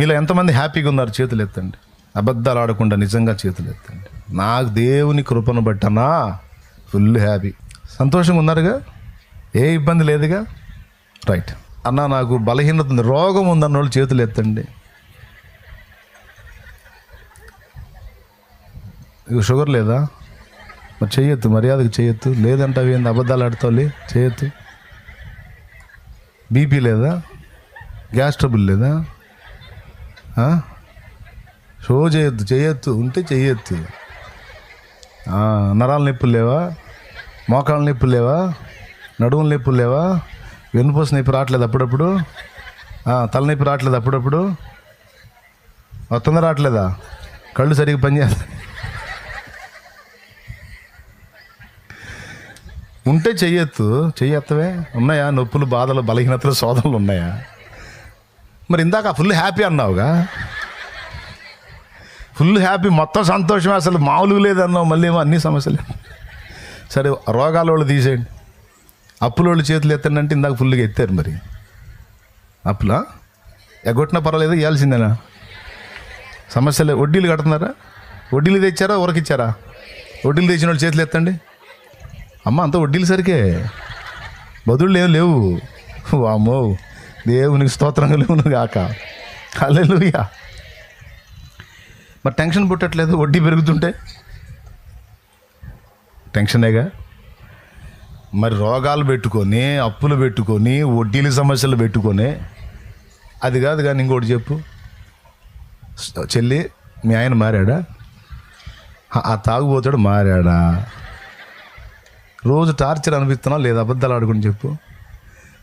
మీలో ఎంతమంది హ్యాపీగా ఉన్నారు చేతులు ఎత్తండి. అబద్ధాలు ఆడకుండా నిజంగా చేతులు ఎత్తండి. నాకు దేవుని కృపను బట్టనా? Full happy. సంతోషంగా ఉన్నారుగా? ఏ ఇబ్బంది లేదుగా? రైట్. అన్న నాకు బలహీనత ఉంది. రోగం ఉందన్న వాళ్ళు చేతులు ఎత్తండి. ఇక షుగర్ లేదా? మరి చేయొద్దు మర్యాదకు చేయొద్దు లేదంటే అవి ఏంది? అబద్ధాలు ఆడతావులే? చేయొద్దు బీపీ లేదా? గ్యాస్ ట్రబుల్ లేదా? షో చేయొద్దు చేయొద్దు ఉంటే చెయ్యొద్దు నరాల నొప్పులు లేవా? మోకాళ్ళ నొప్పులు లేవా? నడువుల నొప్పులు లేవా? వెన్నుపూస నొప్పి రావట్లేదు అప్పుడప్పుడు? తలనొప్పి రావట్లేదు అప్పుడప్పుడు? మొత్తంగా రావట్లేదా? కళ్ళు సరిగ్గా పనిచేస్తాయి ఉంటే చెయ్యొచ్చు చెయ్యత్తవే? ఉన్నాయా? నొప్పులు బాధలు బలహీనతలు శోధనలు ఉన్నాయా? మరి ఇందాక ఫుల్ హ్యాపీ అన్నావుగా? ఫుల్ హ్యాపీ మొత్తం సంతోషం అసలు మామూలుగా లేదన్నావు మళ్ళీ ఏమో అన్ని సమస్యలే. సరే రోగాల వాళ్ళు తీసేయండి. అప్పుల వాళ్ళు చేతులు ఎత్తండి ఇందాక ఫుల్గా ఎత్తారు మరి. అప్పులా? ఎగ్గొట్టినా పర్వాలేదు ఇవ్వాల్సిందేనా సమస్యలే వడ్డీలు కడుతున్నారా? వడ్డీలు తెచ్చారా ఊరకిచ్చారా? వడ్డీలు తెచ్చిన వాళ్ళు చేతులు ఎత్తండి. అమ్మ అంత వడ్డీలు సరికే. బదులు లేవు లేవు. వామ్మో. దేవునికి స్తోత్రంగా లేవును గాక. హల్లెలూయా. మరి టెన్షన్ పుట్టట్లేదు వడ్డీ పెరుగుతుంటే? టెన్షనేగా? మరి రోగాలు పెట్టుకొని అప్పులు పెట్టుకొని వడ్డీల సమస్యలు పెట్టుకొని అది కాదు కానీ ఇంకోటి చెప్పు. చెల్లి మీ ఆయన మారాడా? ఆ- ఆ తాగుబోతాడు మారాడా? రోజు టార్చర్ అనిపిస్తున్నావు లేదా అబద్ధాలు ఆడుకుని చెప్పు.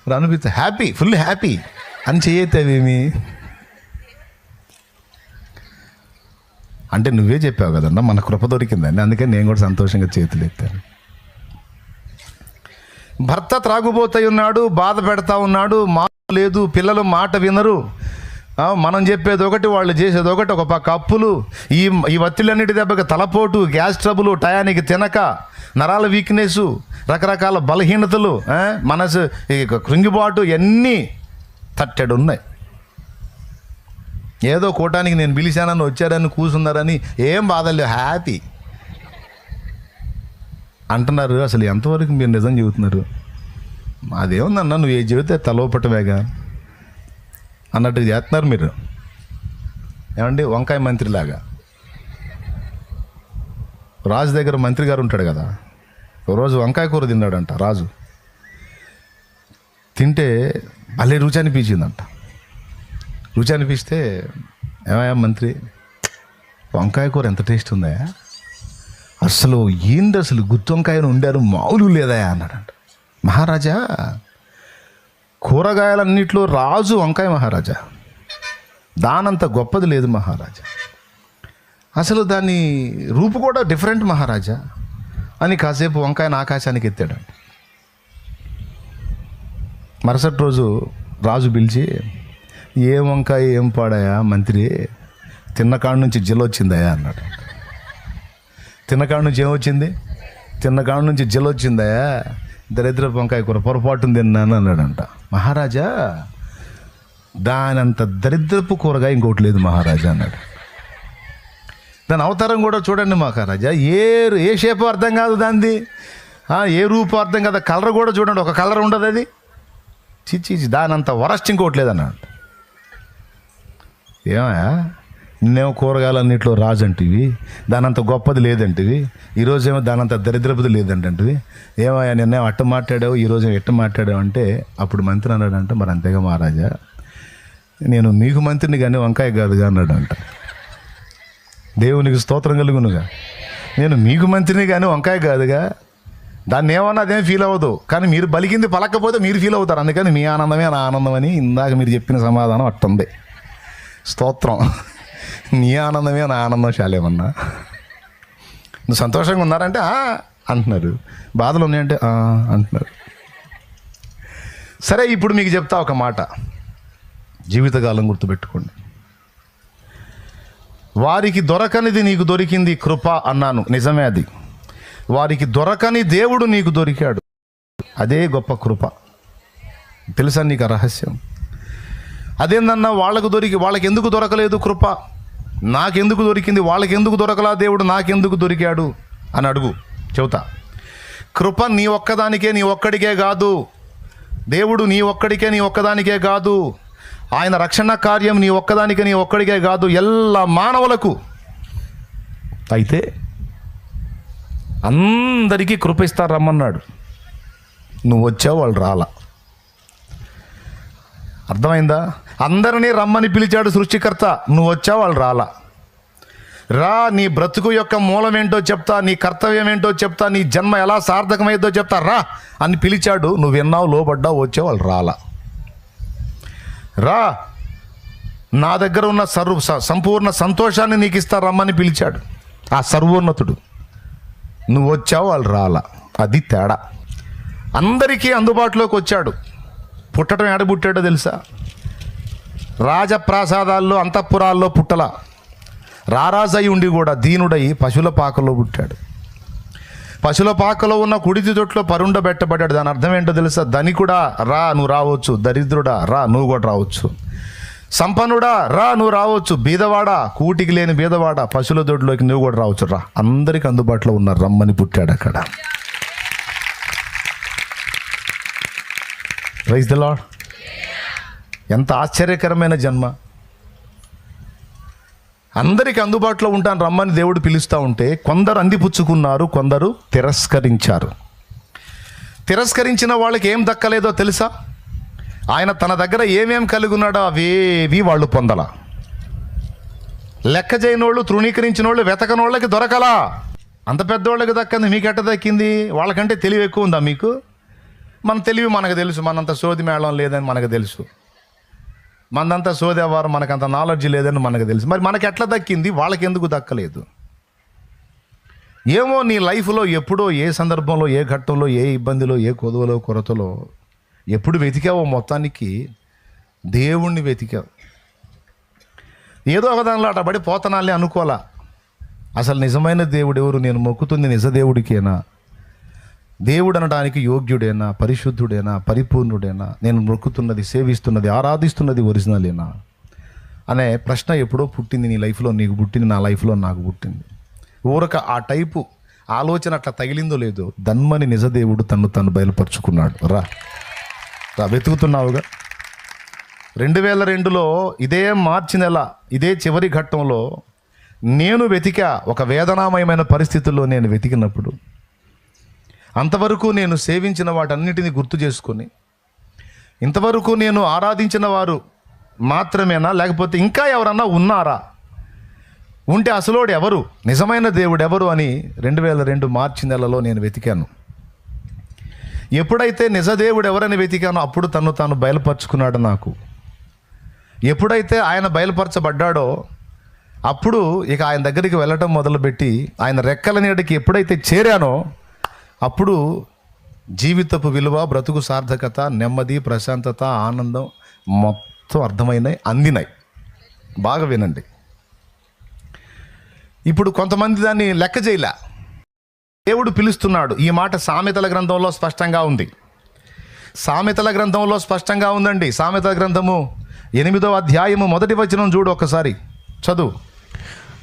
మరి హ్యాపీ ఫుల్ హ్యాపీ. అని చేయొద్దేమి అంటే నువ్వే చెప్పావు కదన్నా మన కృప దొరికిందండి. అందుకని నేను కూడా సంతోషంగా చేతులు ఎత్తాను. భర్త త్రాగుబోతై ఉన్నాడు బాధ పెడతా ఉన్నాడు మాట లేదు పిల్లలు మాట వినరు. మనం చెప్పేది ఒకటి వాళ్ళు చేసేది ఒకటి ఒక పక్క అప్పులు. ఈ ఈ వత్తిలన్నిటి దెబ్బకి తలపోటు గ్యాస్ ట్రబుల్ టయానికి తినక నరాల వీక్నెస్ రకరకాల బలహీనతలు మనసు ఈ కృంగిబాటు ఇవన్నీ తట్టెడు ఉన్నాయి ఏదో కూటానికి నేను పిలిచానని వచ్చారని కూర్చున్నారని ఏం బాధలేదు హ్యాపీ. అంటున్నారు అసలు ఎంతవరకు మీరు నిజం చెబుతున్నారు? అదేముందన్న నువ్వు ఏ చెబితే తలోపటమేగా? అన్నట్టు చేస్తున్నారు మీరు. ఏమండి వంకాయ మంత్రిలాగా. రాజు దగ్గర మంత్రి గారు ఉంటాడు కదా. రోజు వంకాయ కూర తిన్నాడంట రాజు. తింటే భలే రుచి అనిపించిందంట రుచి అనిపిస్తే ఏమయ్యా మంత్రి వంకాయ కూర ఎంత టేస్ట్ ఉందా అసలు ఏంటి అసలు గుత్తి వంకాయను ఉండారు మామూలు లేదా అన్నాడంట. మహారాజా కూరగాయలన్నిట్లో రాజు వంకాయ మహారాజా. దానంత గొప్పది లేదు మహారాజా. అసలు దాని రూపు కూడా డిఫరెంట్ మహారాజా. అని కాసేపు వంకాయను ఆకాశానికి ఎత్తాడు. మరుసటి రోజు రాజు పిలిచి ఏ వంకాయ ఏం పాడాయా మంత్రి? తిన్నకాడ నుంచి జిల్ వచ్చిందయా? అన్నాడు. తిన్నకాడ నుంచి ఏమొచ్చింది తిన్నకాడ నుంచి జిల్ల వచ్చిందయా? దరిద్ర వంకాయ కూర పొరపాటు తిన్నాను అన్నాడంట. మహారాజా దానంత దరిద్రపు కూరగా ఇంకోటి లేదు మహారాజా అన్నాడు. దాని అవతారం కూడా చూడండి మహారాజా. ఏ ఏ షేప్ అర్థం కాదు దానిది. ఏ రూపు అర్థం కాదు. కలర్ కూడా చూడండి. ఒక కలర్ ఉండదు అది. చిచ్చి దానంత వరస్ట్ ఇంకోటి లేదన్నాడు ఏమయ్యా? నిన్నేమో కూరగాయలన్నింటిలో రాజు అంటివి దానంత గొప్పది లేదంటివి. ఈరోజేమో దానంత దరిద్రపది లేదంటంటివి. ఏమయ్యా నిన్నేమో అట్ట మాట్లాడావు ఈరోజు ఎట్ట మాట్లాడావు అంటే అప్పుడు మంత్రి అన్నాడంట మరి అంతేగా మహారాజా? నేను మీకు మంత్రిని కానీ వంకాయ కాదుగా అన్నాడంట. దేవునికి స్తోత్రం కలుగునుగా. నేను మీకు మంత్రిని కానీ వంకాయ కాదుగా. దాన్ని ఏమన్నా అదేం ఫీల్ అవ్వదు. కానీ మీరు బలికింది పలకపోతే మీరు ఫీల్ అవుతారు. అందుకని మీ ఆనందమే నా ఆనందం అని ఇందాక మీరు చెప్పిన సమాధానం అట్టుంది. స్తోత్రం. నీ ఆనందమే నా ఆనందం శాలేమన్నా. నువ్వు సంతోషంగా ఉన్నారంటే అంటున్నారు. బాధలు ఉన్నాయంటే అంటున్నారు. సరే ఇప్పుడు మీకు చెప్తా ఒక మాట. జీవితకాలం గుర్తుపెట్టుకోండి. వారికి దొరకనిది నీకు దొరికింది కృప అన్నాను. నిజమే అది. వారికి దొరకని దేవుడు నీకు దొరికాడు. అదే గొప్ప కృప. తెలుసా నీకు ఆ రహస్యం? అదేందన్నా వాళ్ళకు దొరికి వాళ్ళకి ఎందుకు దొరకలేదు కృప? నాకెందుకు దొరికింది? వాళ్ళకి ఎందుకు దొరకలా దేవుడు? నాకెందుకు దొరికాడు? అని అడుగు. చెబుతా. కృప నీ ఒక్కదానికే నీ ఒక్కడికే కాదు. దేవుడు నీ ఒక్కడికే నీ ఒక్కదానికే కాదు. ఆయన రక్షణ కార్యం నీ ఒక్కదానికి నీ ఒక్కడికే కాదు ఎల్ల మానవులకు. అయితే అందరికీ కృపిస్తారు రమ్మన్నాడు. నువ్వు వచ్చావు వాళ్ళు రాలా. అర్థమైందా? అందరినీ రమ్మని పిలిచాడు సృష్టికర్త. నువ్వు వచ్చావు వాళ్ళు రాలా. రా నీ బ్రతుకు యొక్క మూలం ఏంటో చెప్తా నీ కర్తవ్యం ఏంటో చెప్తా నీ జన్మ ఎలా సార్థకమైందో చెప్తా రా అని పిలిచాడు. నువ్వు విన్నావు లోబడ్డావు వచ్చే వాళ్ళు రాలా. రా. నా దగ్గర ఉన్న సర్వ స- సంపూర్ణ సంతోషాన్ని నీకు ఇస్తా రమ్మని పిలిచాడు. ఆ సర్వోన్నతుడు నువ్వు వచ్చావు వాళ్ళు రాలా. అది తేడా. అందరికీ అందుబాటులోకి వచ్చాడు. పుట్టడం ఎడ పుట్టాడో తెలుసా? రాజప్రాసాదాల్లో అంతఃపురాల్లో పుట్టల. రారాజై ఉండి కూడా దీనుడై పశువుల పాకలో పుట్టాడు. పశువుల పాకలో ఉన్న కుడితి తొట్లో పరుండబెట్టబడ్డాడు. దాని అర్థం ఏంటో తెలుసా? ధనికుడా రా నువ్వు రావచ్చు. దరిద్రుడా రా నువ్వు కూడా రావచ్చు. సంపన్నుడా రా నువ్వు రావచ్చు. బీదవాడా కూటికి లేని బీదవాడా పశువుల దొడ్లోకి నువ్వు కూడా రావచ్చు. రా. అందరికి అందుబాటులో ఉన్నారు రమ్మని పుట్టాడు అక్కడ. రైస్ ద లాడ్ ఎంత ఆశ్చర్యకరమైన జన్మ. అందరికి అందుబాటులో ఉంటాను రమ్మని దేవుడు పిలుస్తూ ఉంటే కొందరు అందిపుచ్చుకున్నారు కొందరు తిరస్కరించారు. తిరస్కరించిన వాళ్ళకి ఏం దక్కలేదో తెలుసా? ఆయన తన దగ్గర ఏమేం కలిగి ఉన్నాడో అవేవి వాళ్ళు పొందల. లెక్క చేయనోళ్ళు తృణీకరించిన వాళ్ళు వెతకనోళ్ళకి దొరకలా. అంత పెద్దోళ్ళకి దక్కింది మీకు ఎట్ట దక్కింది? వాళ్ళకంటే తెలివి ఎక్కువ ఉందా మీకు? మన తెలివి మనకు తెలుసు మనంత సోది మేళం లేదని మనకు తెలుసు. మనంతా సోదేవారు మనకంత నాలెడ్జ్ లేదని మనకు తెలుసు. మరి మనకి ఎట్లా దక్కింది? వాళ్ళకి ఎందుకు దక్కలేదు? ఏమో నీ లైఫ్లో ఎప్పుడో ఏ సందర్భంలో ఏ ఘట్టంలో ఏ ఇబ్బందిలో ఏ కొదువలో కొరతలో ఎప్పుడు వెతికావో మొత్తానికి దేవుణ్ణి వెతికావు. ఏదో ఒక దానిలో అటబడి పోతనాలే అనుకోలే అసలు నిజమైన దేవుడు ఎవరు నేను మొక్కుతుంది నిజ దేవుడికేనా? దేవుడు అనడానికి యోగ్యుడేనా పరిశుద్ధుడేనా పరిపూర్ణుడేనా? నేను మొక్కుతున్నది సేవిస్తున్నది ఆరాధిస్తున్నది ఒరిజినలేనా? అనే ప్రశ్న ఎప్పుడో పుట్టింది నీ లైఫ్లో నీకు పుట్టింది నా లైఫ్లో నాకు పుట్టింది. ఊరక ఆ టైపు ఆలోచన అట్లా తగిలిందో లేదో ధన్మని నిజదేవుడు తను తను బయలుపరుచుకున్నాడు. రా. రా వెతుకుతున్నావుగా? రెండు వేల రెండులో ఇదే మార్చి నెల ఇదే చివరి ఘట్టంలో నేను వెతికా ఒక వేదనామయమైన పరిస్థితుల్లో నేను వెతికినప్పుడు అంతవరకు నేను సేవించిన వాటన్నిటిని గుర్తు చేసుకొని ఇంతవరకు నేను ఆరాధించిన వారు మాత్రమేనా? లేకపోతే ఇంకా ఎవరన్నా ఉన్నారా? ఉంటే అసలోడు ఎవరు? నిజమైన దేవుడు ఎవరు అని రెండు వేల రెండు మార్చి నెలలో నేను వెతికాను. ఎప్పుడైతే నిజదేవుడు ఎవరని వెతికానో అప్పుడు తను తాను బయలుపరుచుకున్నాడు నాకు. ఎప్పుడైతే ఆయన బయలుపరచబడ్డాడో అప్పుడు ఇక ఆయన దగ్గరికి వెళ్ళటం మొదలుపెట్టి ఆయన రెక్కల నీడకి ఎప్పుడైతే చేరానో అప్పుడు జీవితపు విలువ బ్రతుకు సార్థకత నెమ్మది ప్రశాంతత ఆనందం మొత్తం అర్థమైనాయి అందినాయి. బాగా వినండి. ఇప్పుడు కొంతమంది దాన్ని లెక్క చేయలే. దేవుడు పిలుస్తున్నాడు. ఈ మాట సామెతల గ్రంథంలో స్పష్టంగా ఉంది. సామెతల గ్రంథంలో స్పష్టంగా ఉందండి. సామెతల గ్రంథము ఎనిమిదో అధ్యాయము మొదటి వచనం చూడు ఒకసారి. చదువు.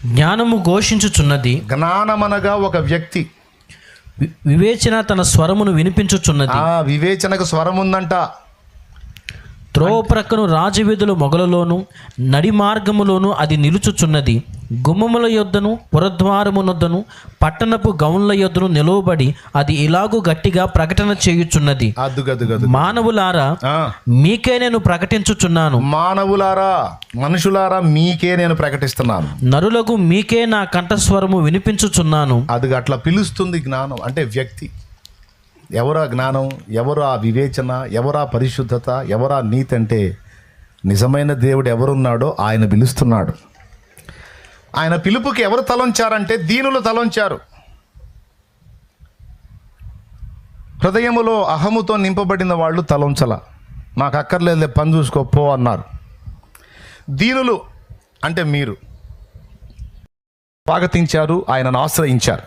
జ్ఞానము ఘోషించుచున్నది. జ్ఞానమనగా ఒక వ్యక్తి వివేచన తన స్వరమును వినిపించుచున్నది. ఆ వివేచనకు స్వరం ఉందంట త్రోవ ప్రక్కను రాజవీధుల మొగలలోను నడి మార్గములోను అది నిలుచుచున్నది. గుమ్మముల యొద్దను పురద్వారమునొద్దను పట్టణపు గౌన్ల యొద్దను నిలువబడి అది ఇలాగు గట్టిగా ప్రకటన చేయుచున్నది. మానవులారా మీకే నేను ప్రకటించుచున్నాను. మానవులారా మనుషులారా మీకే నేను ప్రకటిస్తున్నాను. నరులకు మీకే నా కంఠస్వరము వినిపించుచున్నాను. అది అట్లా పిలుస్తుంది జ్ఞానం అంటే వ్యక్తి. ఎవరా జ్ఞానం ఎవరు ఆ వివేచన ఎవరా పరిశుద్ధత ఎవరా నీతి అంటే నిజమైన దేవుడు ఎవరున్నాడో ఆయన పిలుస్తున్నాడు. ఆయన పిలుపుకి ఎవరు తలొంచారంటే దీనులు తలంచారు. హృదయములో అహముతో నింపబడిన వాళ్ళు తలంచల. నాకు అక్కర్లేదు పని చూసుకో పో అన్నారు. దీనులు అంటే మీరు. స్వాగతించారు ఆయనను ఆశ్రయించారు.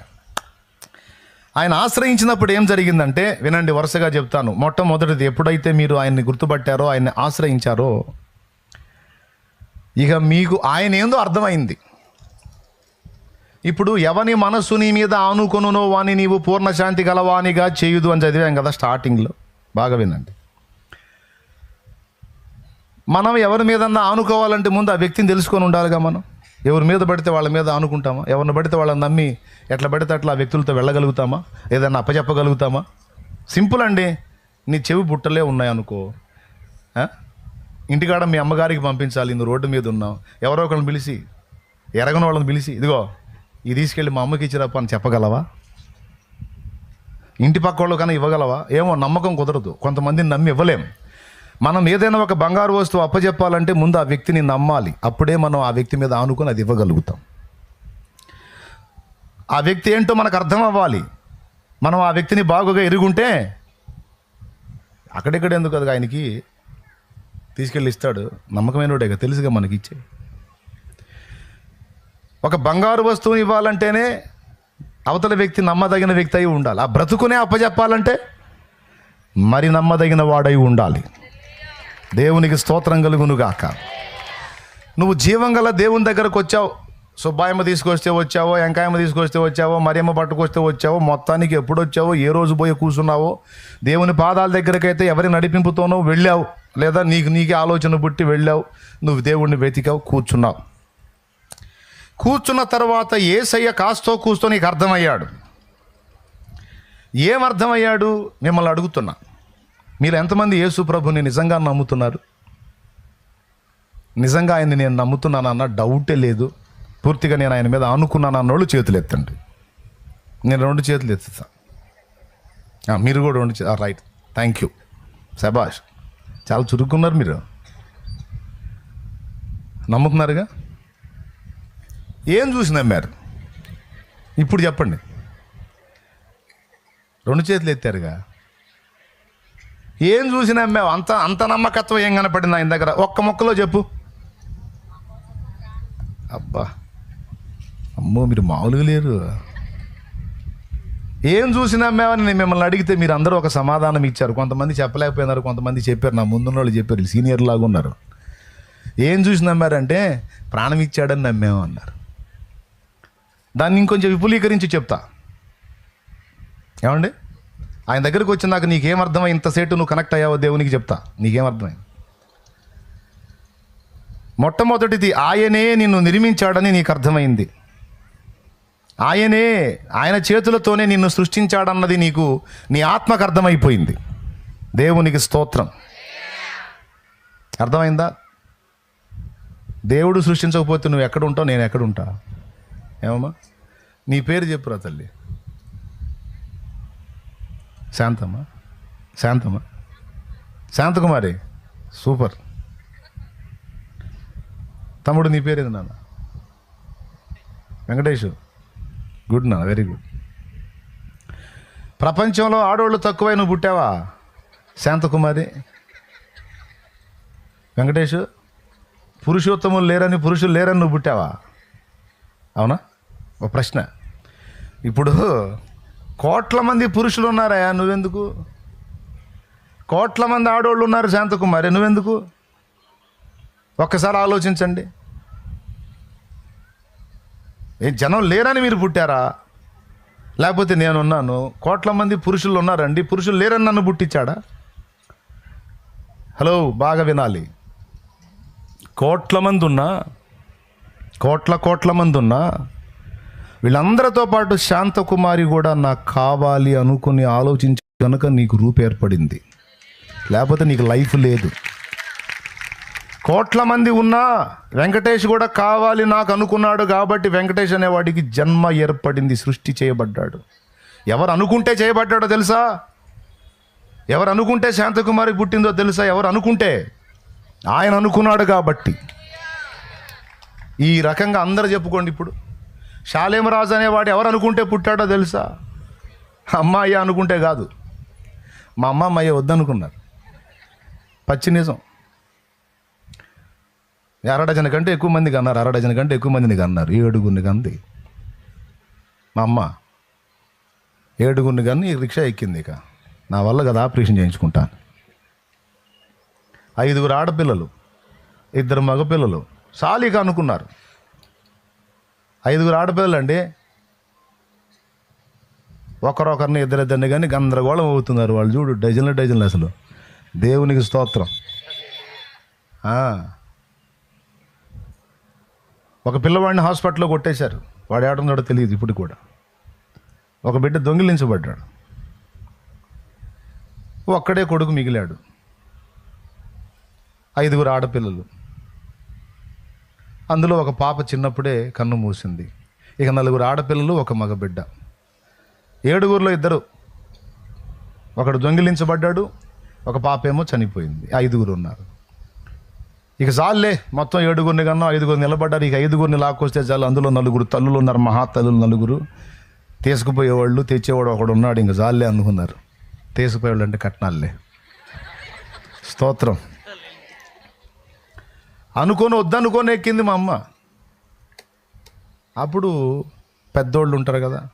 ఆయన ఆశ్రయించినప్పుడు ఏం జరిగిందంటే వినండి వరుసగా చెప్తాను. మొట్టమొదటిది ఎప్పుడైతే మీరు ఆయన్ని గుర్తుపట్టారో ఆయన్ని ఆశ్రయించారో ఇక మీకు ఆయన ఏందో అర్థమైంది. ఇప్పుడు ఎవని మనస్సు నీ మీద ఆనుకొనునో వాని నీవు పూర్ణశాంతి గలవానిగా చేయుదు అని చదివాం కదా స్టార్టింగ్లో. బాగా వినండి. మనం ఎవరి మీదన్నా ఆనుకోవాలంటే ముందు ఆ వ్యక్తిని తెలుసుకొని ఉండాలిగా మనం. ఎవరి మీద పడితే వాళ్ళ మీద ఆనుకుంటామా? ఎవరిని పడితే వాళ్ళని నమ్మి ఎట్లా పడితే అట్లా ఆ వ్యక్తులతో వెళ్ళగలుగుతామా? ఏదైనా అప్పచెప్పగలుగుతామా? సింపుల్ అండి. నీ చెవి బుట్టలే ఉన్నాయనుకో ఇంటికాడ మీ అమ్మగారికి పంపించాలి నువ్వు రోడ్డు మీద ఉన్నావు. ఎవరో ఒకరిని పిలిచి ఎరగని వాళ్ళని పిలిచి ఇదిగో ఇది తీసుకెళ్ళి మా అమ్మకి ఇచ్చిరప్ప అని చెప్పగలవా? ఇంటి పక్క వాళ్ళు కన్నా ఇవ్వగలవా? ఏమో నమ్మకం కుదరదు. కొంతమందిని నమ్మి ఇవ్వలేం. మనం ఏదైనా ఒక బంగారు వస్తువు అప్పచెప్పాలంటే ముందు ఆ వ్యక్తిని నమ్మాలి. అప్పుడే మనం ఆ వ్యక్తి మీద ఆనుకొని అది ఇవ్వగలుగుతాం. ఆ వ్యక్తి ఏంటో మనకు అర్థం అవ్వాలి. మనం ఆ వ్యక్తిని బాగుగా ఎరుగుంటే అక్కడెక్కడ ఎందుకు కదా ఆయనకి తీసుకెళ్ళి ఇస్తాడు? నమ్మకమైనడే తెలుసుగా మనకి ఇచ్చే. ఒక బంగారు వస్తువుని ఇవ్వాలంటేనే అవతల వ్యక్తి నమ్మదగిన వ్యక్తి అయి ఉండాలి. ఆ బ్రతుకునే అప్పచెప్పాలంటే మరి నమ్మదగిన వాడై ఉండాలి. దేవునికి స్తోత్రం కలుగునుగాక. నువ్వు జీవం గల దేవుని దగ్గరకు వచ్చావు. సుబ్బాయమ్మ తీసుకొస్తే వచ్చావో వెంకాయమ్మ తీసుకొస్తే వచ్చావో మరియమ్మ పట్టుకొస్తే వచ్చావో మొత్తానికి ఎప్పుడు వచ్చావో ఏ రోజు పోయి కూర్చున్నావో దేవుని పాదాల దగ్గరకైతే ఎవరి నడిపింపుతోనో వెళ్ళావు. లేదా నీకు నీకే ఆలోచన పుట్టి వెళ్ళావు. నువ్వు దేవుణ్ణి వెతికావు కూర్చున్నావు. కూర్చున్న తర్వాత ఏసయ్య కాస్తో కూస్తో నీకు అర్థమయ్యాడు. ఏం అర్థమయ్యాడు? మిమ్మల్ని అడుగుతున్నా. మీరు ఎంతమంది యేసు ప్రభుని నిజంగా నమ్ముతున్నారు? నిజంగా ఆయన్ని నేను నమ్ముతున్నానన్న డౌటే లేదు. పూర్తిగా నేను ఆయన మీద ఆనుకున్నాను అన్నోళ్ళు చేతులు ఎత్తండి. నేను రెండు చేతులు ఎత్తుతా. మీరు కూడా రెండు చే- రైట్ థ్యాంక్ యూ శభాష్ చాలా చురుకున్నారు మీరు. నమ్ముతున్నారుగా? ఏం చూసి నమ్మారు ఇప్పుడు చెప్పండి. రెండు చేతులు ఎత్తారుగా. ఏం చూసి నమ్మావు అంత అంత నమ్మకత్వం ఏం కనపడింది ఆయన దగ్గర ఒక్క మొక్కలో చెప్పు. అబ్బా. అమ్మో మీరు మామూలుగా లేరు. ఏం చూసి నమ్మావని నేను మిమ్మల్ని అడిగితే మీరు అందరూ ఒక సమాధానం ఇచ్చారు. కొంతమంది చెప్పలేకపోయినారు కొంతమంది చెప్పారు. నా ముందున్న వాళ్ళు చెప్పారు. సీనియర్ లాగా ఉన్నారు. ఏం చూసి నమ్మారంటే ప్రాణం ఇచ్చాడని నమ్మేమన్నారు దాన్ని ఇంకొంచెం విపులీకరించి చెప్తా. ఏమండి? ఆయన దగ్గరికి వచ్చినాక నీకేం అర్థమై ఇంతసేటు నువ్వు కనెక్ట్ అయ్యావో దేవునికి చెప్తా. నీకేం అర్థమైంది మొట్టమొదటిది ఆయనే నిన్ను నిర్మించాడని నీకు అర్థమైంది. ఆయనే ఆయన చేతులతోనే నిన్ను సృష్టించాడన్నది నీకు నీ ఆత్మకు అర్థమైపోయింది. దేవునికి స్తోత్రం. అర్థమైందా? దేవుడు సృష్టించకపోతే నువ్వు ఎక్కడ ఉంటావు? నేను ఎక్కడ ఉంటా? ఏమమ్మా? నీ పేరు చెప్పురా తల్లి. శాంతమ్మ? శాంతమ్మ? శాంతకుమారి. సూపర్. తమ్ముడు నీ పేరు నాన్న? వెంకటేష్. గుడ్ నాన్న వెరీ గుడ్. ప్రపంచంలో ఆడవాళ్ళు తక్కువై నువ్వు పుట్టావా? శాంతకుమారి. వెంకటేష్ పురుషోత్తములు లేరని పురుషులు లేరని నువ్వు పుట్టావా? అవునా? ఒక ప్రశ్న. ఇప్పుడు కోట్ల మంది పురుషులు ఉన్నారయ్యా నువ్వెందుకు? కోట్ల మంది ఆడవాళ్ళు ఉన్నారు శాంతకుమారి నువ్వెందుకు? ఒక్కసారి ఆలోచించండి. ఏ జనం లేరని మీరు పుట్టారా? లేకపోతే నేనున్నాను కోట్ల మంది పురుషులు ఉన్నారండి పురుషులు లేరని నన్ను పుట్టించాడా? హలో బాగా వినాలి. కోట్ల మంది ఉన్నా కోట్ల కోట్ల మంది ఉన్నా వీళ్ళందరితో పాటు శాంతకుమారి కూడా నాకు కావాలి అనుకుని ఆలోచించి కనుక నీకు రూపు ఏర్పడింది. లేకపోతే నీకు లైఫ్ లేదు. కోట్ల మంది ఉన్నా వెంకటేష్ కూడా కావాలి నాకు అనుకున్నాడు కాబట్టి వెంకటేష్ అనేవాడికి జన్మ ఏర్పడింది సృష్టి చేయబడ్డాడు. ఎవరు అనుకుంటే చేయబడ్డాడో తెలుసా? ఎవరు అనుకుంటే శాంతకుమారి పుట్టిందో తెలుసా? ఎవరు అనుకుంటే? ఆయన అనుకున్నాడు కాబట్టి. ఈ రకంగా అందరు చెప్పుకోండి ఇప్పుడు. శాలేమరాజు అనేవాడు ఎవరు అనుకుంటే పుట్టాడో తెలుసా? అమ్మాయి అనుకుంటే కాదు. మా అమ్మ అమ్మాయి వద్దనుకున్నారు. పచ్చి నిజం. అరడజన కంటే ఎక్కువ మందికి అన్నారు అరడజన కంటే ఎక్కువ మందిని అన్నారు ఏడుగురిని కంది. మా అమ్మ ఏడుగురిని కన్ని రిక్షా ఎక్కింది ఇక. నా వల్ల కదా ఆపరేషన్ చేయించుకుంటాను. ఐదుగురు ఆడపిల్లలు ఇద్దరు మగపిల్లలు సాలిక అనుకున్నారు. ఐదుగురు ఆడపిల్లలు అండి ఒకరొకరిని ఇద్దరిద్దరిని కానీ గందరగోళం అవుతున్నారు వాళ్ళు. చూడు డజన్లు డజన్లు అసలు. దేవునికి స్తోత్రం. ఒక పిల్లవాడిని హాస్పిటల్లో కొట్టేశారు. వాడు ఏడున్నాడో తెలియదు ఇప్పుడు కూడా. ఒక బిడ్డ దొంగిలించబడ్డాడు. ఒక్కడే కొడుకు మిగిలాడు. ఐదుగురు ఆడపిల్లలు. అందులో ఒక పాప చిన్నప్పుడే కన్ను మూసింది. ఇక నలుగురు ఆడపిల్లలు ఒక మగ బిడ్డ ఏడుగురిలో ఇద్దరు. ఒకడు దొంగిలించబడ్డాడు ఒక పాప ఏమో చనిపోయింది ఐదుగురు ఉన్నారు. ఇక చాలులే మొత్తం ఏడుగురిని కన్నా ఐదుగురు నిలబడ్డారు. ఇక ఐదుగురిని లాక్కొస్తే చాలు అందులో నలుగురు తల్లులు ఉన్నారు మహా తల్లులు నలుగురు. తీసుకుపోయేవాళ్ళు తెచ్చేవాడు ఒకడు ఉన్నాడు ఇంక చాలులే అనుకున్నారు. తీసుకుపోయేవాళ్ళు అంటే కట్నాలే. స్తోత్రం. అనుకొని వద్దనుకొని ఎక్కింది మా అమ్మ. అప్పుడు పెద్దోళ్ళు ఉంటారు కదా.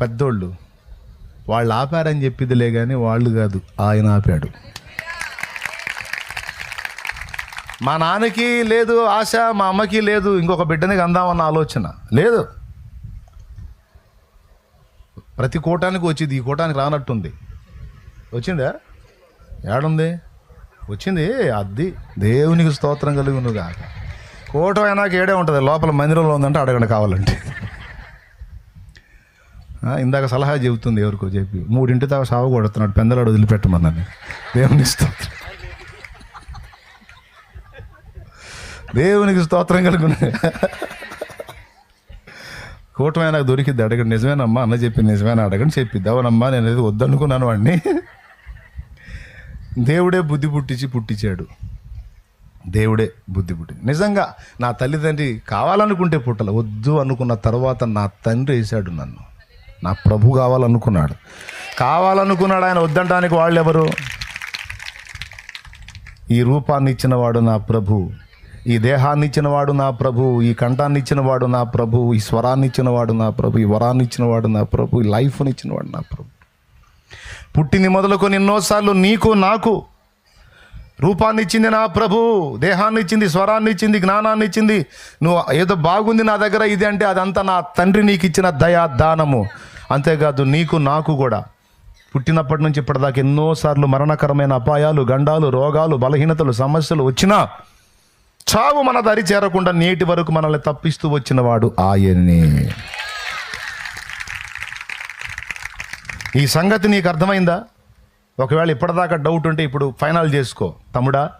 పెద్దోళ్ళు. వాళ్ళు ఆపారని చెప్పిదిలే కానీ వాళ్ళు కాదు ఆయన ఆపాడు. మా నాన్నకి లేదు ఆశ మా అమ్మకి లేదు ఇంకొక బిడ్డని అందామన్న ఆలోచన. లేదు. ప్రతి కూటానికి వచ్చింది ఈ కూటానికి రానట్టుంది. వచ్చిందా? ఏడుంది? వచ్చింది. అద్ది దేవునికి స్తోత్రం కలిగి నువ్వు కోట అయినాక ఏడే ఉంటుంది? లోపల మందిరంలో ఉందంటే అడగండి కావాలంటే. ఇందాక సలహా చెబుతుంది ఎవరికో చెప్పి. మూడింటి దాకా సాగు కొడుతున్నాడు పెందలాడు వదిలిపెట్టమన్నాను దేవునికి స్తోత్రం. దేవునికి స్తోత్రం కలుగును కూటమి నాకు దొరికిద్ది అడగండి. నిజమేనమ్మా అన్న చెప్పింది నిజమేనా? అడగండి చెప్పిద్ది. అవునమ్మా నేను ఏదో వద్దనుకున్నాను వాడిని దేవుడే బుద్ధి పుట్టించి పుట్టించాడు. దేవుడే బుద్ధి పుట్టి నిజంగా నా తల్లిదండ్రి కావాలనుకుంటే పుట్టల వద్దు అనుకున్న తర్వాత నా తండ్రి వేశాడు నన్ను. నా ప్రభు కావాలనుకున్నాడు. కావాలనుకున్నాడు ఆయన వద్దంటానికి వాళ్ళు ఎవరు ఈ రూపాన్ని ఇచ్చినవాడు నా ప్రభు ఈ దేహాన్ని ఇచ్చినవాడు నా ప్రభు ఈ కంఠాన్ని ఇచ్చినవాడు నా ప్రభు ఈ స్వరాన్ని ఇచ్చినవాడు నా ప్రభు ఈ వరాన్ని ఇచ్చినవాడు నా ప్రభు ఈ లైఫ్ని ఇచ్చినవాడు నా ప్రభు. పుట్టింది మొదలుకొని ఎన్నోసార్లు నీకు నాకు. రూపాన్ని ఇచ్చింది నా ప్రభు దేహాన్ని ఇచ్చింది స్వరాన్ని ఇచ్చింది జ్ఞానాన్ని ఇచ్చింది నువ్వు ఏదో బాగుంది నా దగ్గర ఇది అంటే అదంతా నా తండ్రి నీకు ఇచ్చిన దయా దానము. అంతేకాదు నీకు నాకు కూడా. పుట్టినప్పటి నుంచి ఇప్పటిదాకా ఎన్నోసార్లు మరణకరమైన అపాయాలు గండాలు రోగాలు బలహీనతలు సమస్యలు వచ్చినా చావు మన దరి చేరకుండా నేటి వరకు మనల్ని తప్పిస్తూ వచ్చిన వాడు ఆయన్ని ఈ సంగతి నీకు అర్థమైందా? ఒకవేళ ఇప్పటిదాకా డౌట్ ఉంటే ఇప్పుడు ఫైనల్ చేసుకో. తమ్ముడా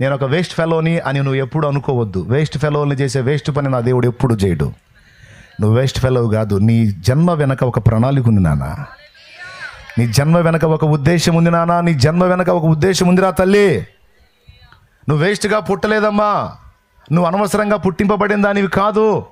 నేను ఒక వేస్ట్ ఫెలోని అని నువ్వు ఎప్పుడు అనుకోవద్దు. వేస్ట్ ఫెలోని చేసే వేస్ట్ పని నా దేవుడు ఎప్పుడు చేయడు. నువ్వు వేస్ట్ ఫెలో కాదు నీ జన్మ వెనక ఒక ప్రణాళిక ఉంది నాన్న. నీ జన్మ వెనక ఒక ఉద్దేశం ఉంది నాన్న నీ జన్మ వెనక ఒక ఉద్దేశం ఉందిరా తల్లి. నువ్వు వేస్ట్గా పుట్టలేదమ్మా. నువ్వు అనవసరంగా పుట్టింపబడిన దానివి కాదు.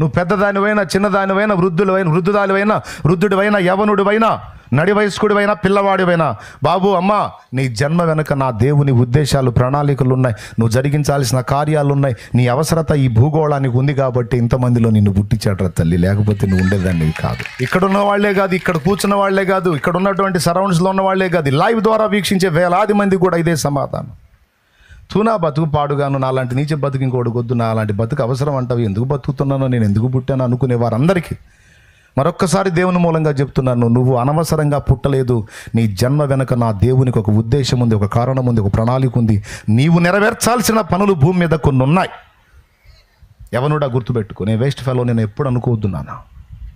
నువ్వు పెద్దదానివైనా చిన్నదానివైనా వృద్ధులవైన వృద్ధుదానివైనా వృద్ధుడివైనా యవనుడివైనా నడి వయస్కుడివైనా పిల్లవాడివైనా. బాబు అమ్మా నీ జన్మ వెనుక నా దేవుని ఉద్దేశాలు ప్రణాళికలు ఉన్నాయి. నువ్వు జరిగించాల్సిన కార్యాలు ఉన్నాయి నీ అవసరత ఈ భూగోళానికి ఉంది కాబట్టి ఇంతమందిలో నిన్ను పుట్టించాడ్రా తల్లి. లేకపోతే నువ్వు ఉండేదాన్ని కాదు. ఇక్కడ ఉన్న వాళ్ళే కాదు ఇక్కడ కూర్చున్న వాళ్ళే కాదు ఇక్కడ ఉన్నటువంటి సరౌండ్స్లో ఉన్న వాళ్ళే కాదు. లైవ్ ద్వారా వీక్షించే వేలాది మంది కూడా ఇదే సమాధానం. తూనా బతుకు పాడుగాను నాలాంటి నీచ బతుకు ఇంకోటి వద్దు నాలాంటి బతుకు అవసరం అంటావు. ఎందుకు బతుకుతున్నానో నేను ఎందుకు పుట్టాను అనుకునే వారందరికీ మరొక్కసారి దేవుని మూలంగా చెప్తున్నాను. నువ్వు అనవసరంగా పుట్టలేదు. నీ జన్మ వెనక నా దేవునికి ఒక ఉద్దేశం ఉంది ఒక కారణం ఉంది ఒక ప్రణాళిక ఉంది. నీవు నెరవేర్చాల్సిన పనులు భూమి మీద కొన్ని ఉన్నాయి. ఎవనుడా గుర్తుపెట్టుకో నేను వేస్ట్ ఫెలో నేను ఎప్పుడు అనుకోవద్దు నాన్న.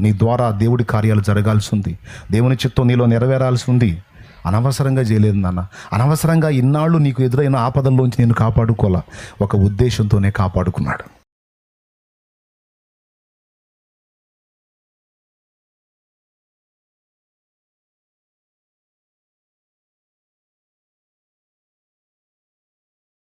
నీ ద్వారా దేవుడి కార్యాలు జరగాల్సి ఉంది. దేవుని చిత్తం నీలో నెరవేరాల్సి ఉంది. అనవసరంగా చేయలేదు నాన్న. అనవసరంగా ఇన్నాళ్ళు నీకు ఎదురైన ఆపదల్లోంచి నేను కాపాడుకోవాలా? ఒక ఉద్దేశంతోనే కాపాడుకున్నాడు.